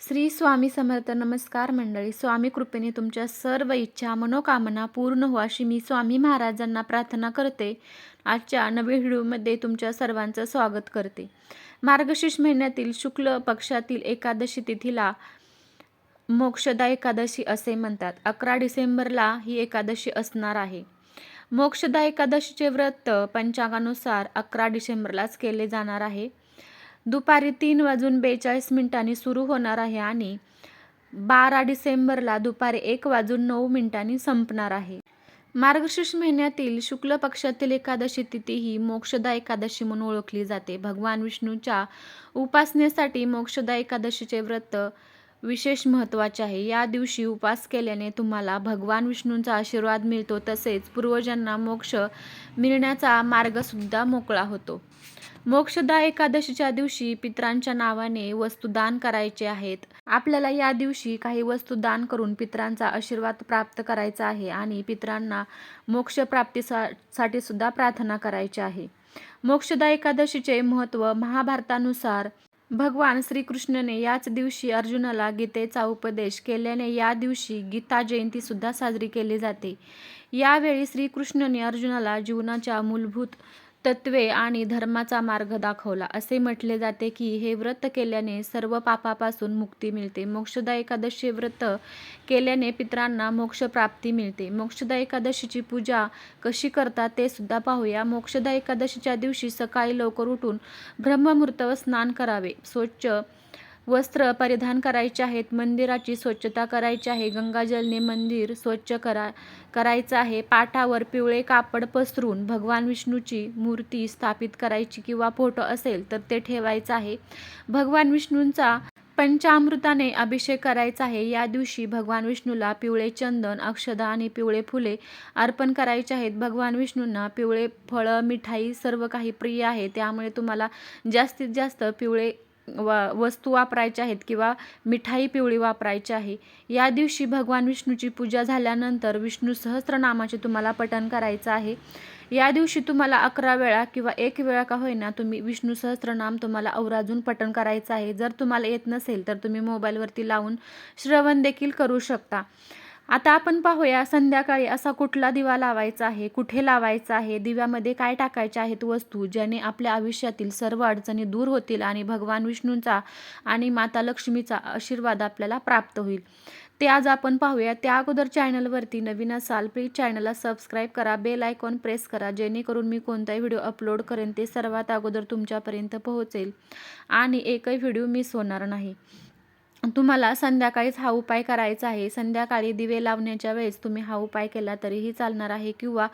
श्री स्वामी समर्थ नमस्कार मंडळी. स्वामी कृपेने तुमच्या सर्व इच्छा मनोकामना पूर्ण हो अशी मी स्वामी महाराजांना प्रार्थना करते. आजच्या नवीन व्हिडिओमध्ये तुमच्या सर्वांचं स्वागत करते. मार्गशीर्ष महिन्यातील शुक्ल पक्षातील एकादशी तिथीला मोक्षदा एकादशी असे म्हणतात. अकरा डिसेंबरला ही एकादशी असणार आहे. मोक्षदा एकादशीचे व्रत पंचांगानुसार अकरा डिसेंबरलाच केले जाणार आहे. दुपारी तीन वाजून बेचाळीस मिनिटांनी सुरू होणार आहे आणि बारा डिसेंबरला दुपारी एक वाजून नऊ मिनिटांनी संपणार आहे. मार्गशीर्ष महिन्यातील शुक्ल पक्षातील एकादशी तिथी ही मोक्षदा एकादशी म्हणून ओळखली जाते. भगवान विष्णूच्या उपासनेसाठी मोक्षदा एकादशीचे व्रत विशेष महत्त्वाचे आहे. या दिवशी उपास केल्याने तुम्हाला भगवान विष्णूंचा आशीर्वाद मिळतो. तसेच पूर्वजांना मोक्ष मिळण्याचा मार्गसुद्धा मोकळा होतो. मोक्षदा एकादशीच्या दिवशी पित्रांच्या नावाने वस्तू दान करायचे आहेत. आपल्याला या दिवशी काही वस्तू दान करून पित्रांचा आशीर्वाद प्राप्त करायचा आहे आणि पित्रांना मोक्षप्राप्तीसाठी सुद्धा प्रार्थना करायची आहे. मोक्षदा एकादशीचे महत्त्व महाभारतानुसार भगवान श्रीकृष्णने याच दिवशी अर्जुनाला गीतेचा उपदेश केल्याने या दिवशी गीता जयंती सुद्धा साजरी केली जाते. यावेळी श्रीकृष्णने अर्जुनाला जीवनाच्या मूलभूत तत्वे आणि धर्माचा मार्ग दाखवला. असे म्हटले जाते की हे व्रत केल्याने सर्व पापापासून मुक्ती मिळते. मोक्षदा एकादशी व्रत केल्याने पित्रांना मोक्षप्राप्ती मिळते. मोक्षदा एकादशीची पूजा कशी करतात ते सुद्धा पाहूया. मोक्षदा एकादशीच्या दिवशी सकाळी लवकर उठून ब्रह्ममुहूर्तावर स्नान करावे. स्वच्छ वस्त्र परिधान करायचे आहेत मंदिराची स्वच्छता करायची आहे गंगाजलने मंदिर स्वच्छ करा करायचं आहे पाठावर पिवळे कापड पसरून भगवान विष्णूची मूर्ती स्थापित करायची किंवा फोटो असेल तर ते ठेवायचं आहे. भगवान विष्णूंचा पंचामृताने अभिषेक करायचा आहे. या दिवशी भगवान विष्णूला पिवळे चंदन अक्षदा आणि पिवळे फुले अर्पण करायचे आहेत. भगवान विष्णूंना पिवळे फळं मिठाई सर्व काही प्रिय आहे. त्यामुळे तुम्हाला जास्तीत जास्त पिवळे व वस्तू वापरायच्या आहेत किंवा मिठाई पिवळी वापरायची आहे. या दिवशी भगवान विष्णूची पूजा झाल्यानंतर विष्णू सहस्रनामाचे तुम्हाला पठण करायचं आहे. या दिवशी तुम्हाला अकरा वेळा किंवा एक वेळा का होईना तुम्ही विष्णू सहस्रनाम तुम्हाला अवराजून पठण करायचं आहे. जर तुम्हाला येत नसेल तर तुम्ही मोबाईलवरती लावून श्रवण देखील करू शकता. आता आपण पाहूया संध्याकाळी असा कुठला दिवा लावायचा आहे कुठे लावायचा आहे दिव्यामध्ये काय टाकायच्या आहेत वस्तू ज्याने आपल्या आयुष्यातील सर्व अडचणी दूर होतील आणि भगवान विष्णूंचा आणि माता लक्ष्मीचा आशीर्वाद आपल्याला प्राप्त होईल. ते आज आपण पाहूया. त्या अगोदर चॅनलवरती नवीन असाल प्लीज चॅनलला सबस्क्राईब करा बेल आयकॉन प्रेस करा जेणेकरून मी कोणताही व्हिडिओ अपलोड करेन ते सर्वात अगोदर तुमच्यापर्यंत पोहोचेल. आणि एकही व्हिडिओ मिस होणार नाही. तुम्हाला संध्याकाळीच हा उपाय करायचा आहे. संध्याकाळी दिवे लावण्याच्या वेळेस तुम्ही हा उपाय केला तरीही चालणार आहे किंवा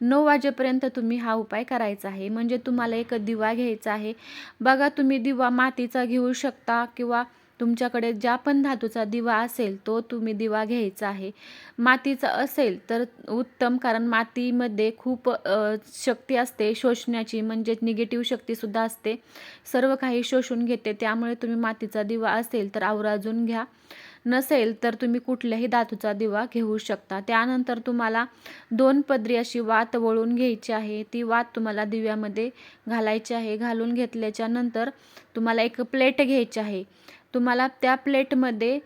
नऊ वाजेपर्यंत तुम्ही हा उपाय करायचा आहे. म्हणजे तुम्हाला एक दिवा घ्यायचा आहे. बघा तुम्ही दिवा मातीचा घेऊ शकता किंवा तुमच्याकडे ज्या पण धातूचा दिवा असेल तो तुम्ही दिवा घ्यायचा आहे. मातीचा असेल तर उत्तम कारण मातीमध्ये खूप शक्ती असते. शोषण्याची म्हणजे निगेटिव्ह शक्तीसुद्धा असते. सर्व काही शोषून घेते. त्यामुळे तुम्ही मातीचा दिवा असेल तर आवराजून घ्या. नसेल तर तुम्ही कुठल्याही धातूचा दिवा घेऊ शकता. त्यानंतर तुम्हाला दोन पदरी अशी वात वळून घ्यायची आहे. ती वात तुम्हाला दिव्यामध्ये घालायची आहे. घालून घेतल्याच्या नंतर तुम्हाला एक प्लेट घ्यायची आहे. तुम्हाला त्या प्लेटमध्ये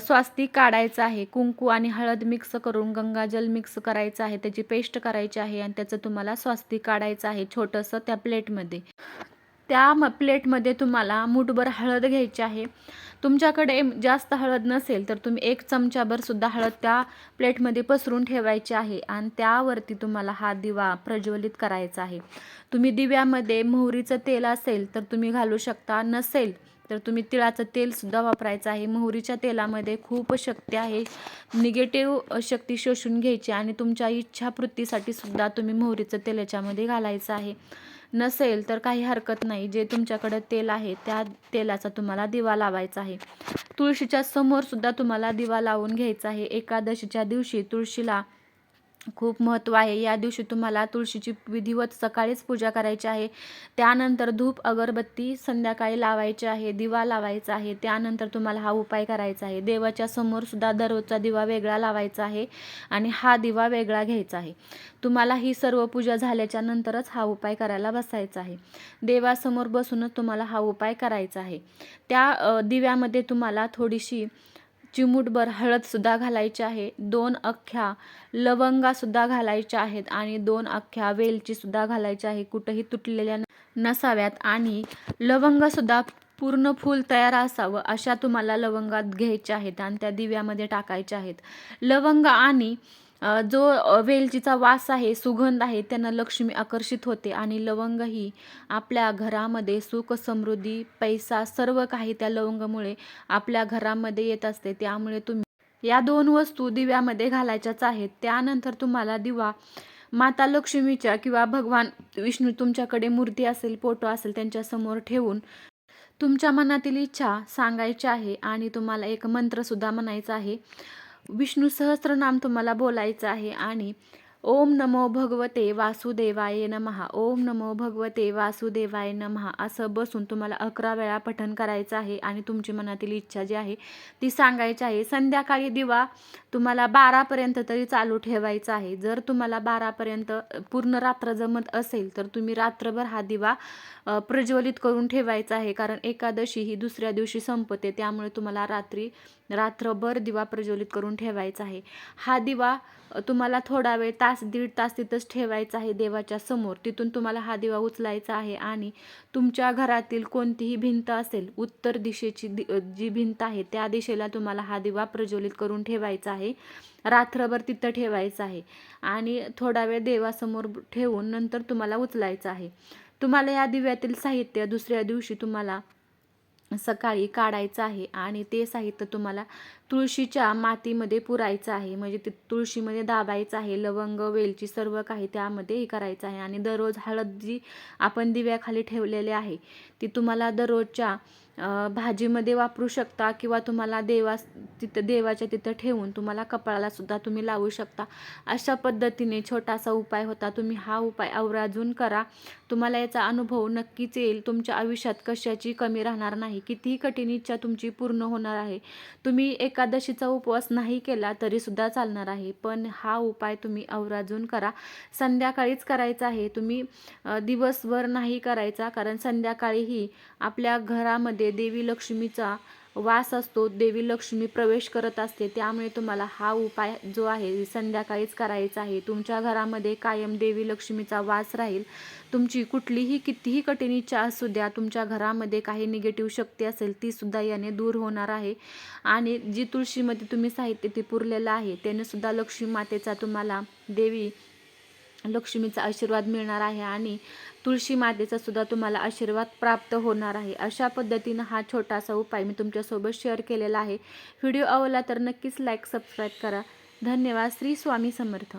स्वास्तिक काढायचं आहे. कुंकू आणि हळद मिक्स करून गंगाजल मिक्स करायचं आहे. त्याची पेस्ट करायची आहे आणि त्याचं तुम्हाला स्वास्तिक काढायचं आहे छोटंसं त्या प्लेटमध्ये. त्या म प्लेटमध्ये तुम्हाला मुठभर हळद घ्यायची आहे. तुमच्याकडे जास्त हळद नसेल तर तुम्ही एक चमचाभर सुद्धा हळद त्या प्लेटमध्ये पसरून ठेवायची आहे आणि त्यावरती तुम्हाला हा दिवा प्रज्वलित करायचा आहे. तुम्ही दिव्यामध्ये मोहरीचं तेल असेल तर तुम्ही घालू शकता. नसेल तर तुम्ही तिळाचं तेलसुद्धा वापरायचं आहे. मोहरीच्या तेलामध्ये खूप शक्ती आहे. निगेटिव्ह शक्ती शोषून घ्यायची आणि तुमच्या इच्छापूर्तीसाठी सुद्धा तुम्ही मोहरीचं तेल याच्यामध्ये घालायचं आहे. नसेल तर काही हरकत नाही. जे तुमच्याकडे तेल आहे त्या तेलाचा तुम्हाला दिवा लावायचा आहे. तुळशीच्या समोरसुद्धा तुम्हाला दिवा लावून घ्यायचा आहे. एकादशीच्या दिवशी तुळशीला खूप महत्त्व आहे. या दिवशी तुम्हाला तुळशीची विधिवत सकाळीच पूजा करायची आहे. त्यानंतर धूप अगरबत्ती संध्याकाळी लावायची आहे दिवा लावायचा आहे. त्यानंतर तुम्हाला हा उपाय करायचा आहे. देवाच्या समोर सुद्धा दररोजचा दिवा वेगळा लावायचा आहे आणि हा दिवा वेगळा घ्यायचा आहे. तुम्हाला ही सर्व पूजा झाल्याच्या नंतरच हा उपाय करायला बसायचा आहे. देवासमोर बसूनच तुम्हाला हा उपाय करायचा आहे. त्या दिव्यामध्ये तुम्हाला थोडीशी चिमूटभर हळदसुद्धा घालायची आहे. दोन अख्ख्या लवंगासुद्धा घालायच्या आहेत आणि दोन अख्ख्या वेलचीसुद्धा घालायच्या आहे. कुठंही तुटलेल्या नसाव्यात आणि लवंगसुद्धा पूर्ण फूल तयार असावं अशा तुम्हाला लवंगात घ्यायच्या आहेत आणि त्या दिव्यामध्ये टाकायच्या आहेत. लवंग आणि जो वेलचीचा वास आहे सुगंध आहे त्यांना लक्ष्मी आकर्षित होते. आणि लवंग ही आपल्या घरामध्ये सुख समृद्धी पैसा सर्व काही त्या लवंगामुळे आपल्या घरामध्ये येत असते. त्यामुळे तुम्ही या दोन वस्तू दिव्यामध्ये घालायच्याच आहेत. त्यानंतर तुम्हाला दिवा माता लक्ष्मीच्या किंवा भगवान विष्णू तुमच्याकडे मूर्ती असेल फोटो असेल त्यांच्यासमोर ठेवून तुमच्या मनातील इच्छा सांगायची आहे. आणि तुम्हाला एक मंत्रसुद्धा म्हणायचा आहे. विष्णू सहस्त्रनाम तुम्हाला बोलायचं आहे आणि ओम नमो भगवते वासुदेवाय नमहा ओम नमो भगवते वासुदेवाय नमहा असं बसून तुम्हाला अकरा वेळा पठण करायचं आहे आणि तुमची मनातील इच्छा जी आहे ती सांगायची आहे. संध्याकाळी दिवा तुम्हाला बारापर्यंत तरी चालू ठेवायचा आहे. जर तुम्हाला बारापर्यंत पूर्ण रात्र जमत असेल तर तुम्ही रात्रभर हा दिवा प्रज्वलित करून ठेवायचा आहे. कारण एकादशी ही दुसऱ्या दिवशी संपते त्यामुळे तुम्हाला रात्री रात्रभर दिवा प्रज्वलित करून ठेवायचा आहे. हा दिवा तुम्हाला थोडा वेळ तास दीड तास तिथंच ठेवायचा आहे देवाच्या समोर. तिथून तुम्हाला हा दिवा उचलायचा आहे आणि तुमच्या घरातील कोणतीही भिंत असेल उत्तर दिशेची दि जी भिंत आहे त्या दिशेला तुम्हाला हा दिवा प्रज्वलित करून ठेवायचा आहे. रात्रभर तिथं ठेवायचं आहे आणि थोडा वेळ देवासमोर ठेवून नंतर तुम्हाला उचलायचं आहे. तुम्हाला या दिव्यातील साहित्य दुसऱ्या दिवशी तुम्हाला सकाळी काढायचं आहे आणि ते साहित्य तुम्हाला तुळशीच्या मातीमध्ये पुरायचं आहे. म्हणजे ते तुळशीमध्ये दाबायचं आहे. लवंग वेलची सर्व काही त्यामध्ये हे करायचं आहे. आणि दररोज हळद जी आपण दिव्याखाली ठेवलेली आहे ती तुम्हाला दररोजच्या भाजीमध्ये वापरू शकता किंवा तुम्हाला देवास तिथं देवाच्या तिथं ठेवून तुम्हाला कपाळाला सुद्धा तुम्ही लावू शकता. अशा पद्धतीने छोटासा उपाय होता. तुम्ही हा उपाय आवराजून करा. तुम्हाला याचा अनुभव नक्कीच येईल. तुमच्या आयुष्यात कशाची कमी राहणार नाही. कितीही कठीण इच्छा तुमची पूर्ण होणार आहे. तुम्ही एक एकादशीचा उपवास नाही केला तरी सुद्धा चालणार आहे. पण हा उपाय तुम्ही अवराजून करा. संध्याकाळीच करायचा आहे. तुम्ही दिवसभर नाही करायचा कारण संध्याकाळीही आपल्या घरामध्ये देवी लक्ष्मीचा वास असतो देवी लक्ष्मी प्रवेश करत असते त्यामुळे तुम्हाला हा उपाय जो आहे संध्याकाळीच करायचा आहे. तुमच्या घरामध्ये कायम देवी लक्ष्मीचा वास राहील. तुमची कुठलीही कितीही कठीण इच्छा असू द्या तुमच्या घरामध्ये काही निगेटिव्ह शक्ती असेल ती सुद्धा याने दूर होणार आहे. आणि जी तुळशीमध्ये तुम्ही साहित्य ते पुरलेलं आहे त्याने सुद्धा लक्ष्मी मातेचा तुम्हाला देवी लक्ष्मीचा आशीर्वाद मिळणार आहे आणि तुळशी मातेचा सुद्धा तुम्हाला आशीर्वाद प्राप्त होणार आहे. अशा पद्धतीनं हा छोटासा उपाय मी तुमच्यासोबत शेअर केलेला आहे. व्हिडिओ आवडला तर नक्कीच लाईक सबस्क्राईब करा. धन्यवाद. श्री स्वामी समर्थ.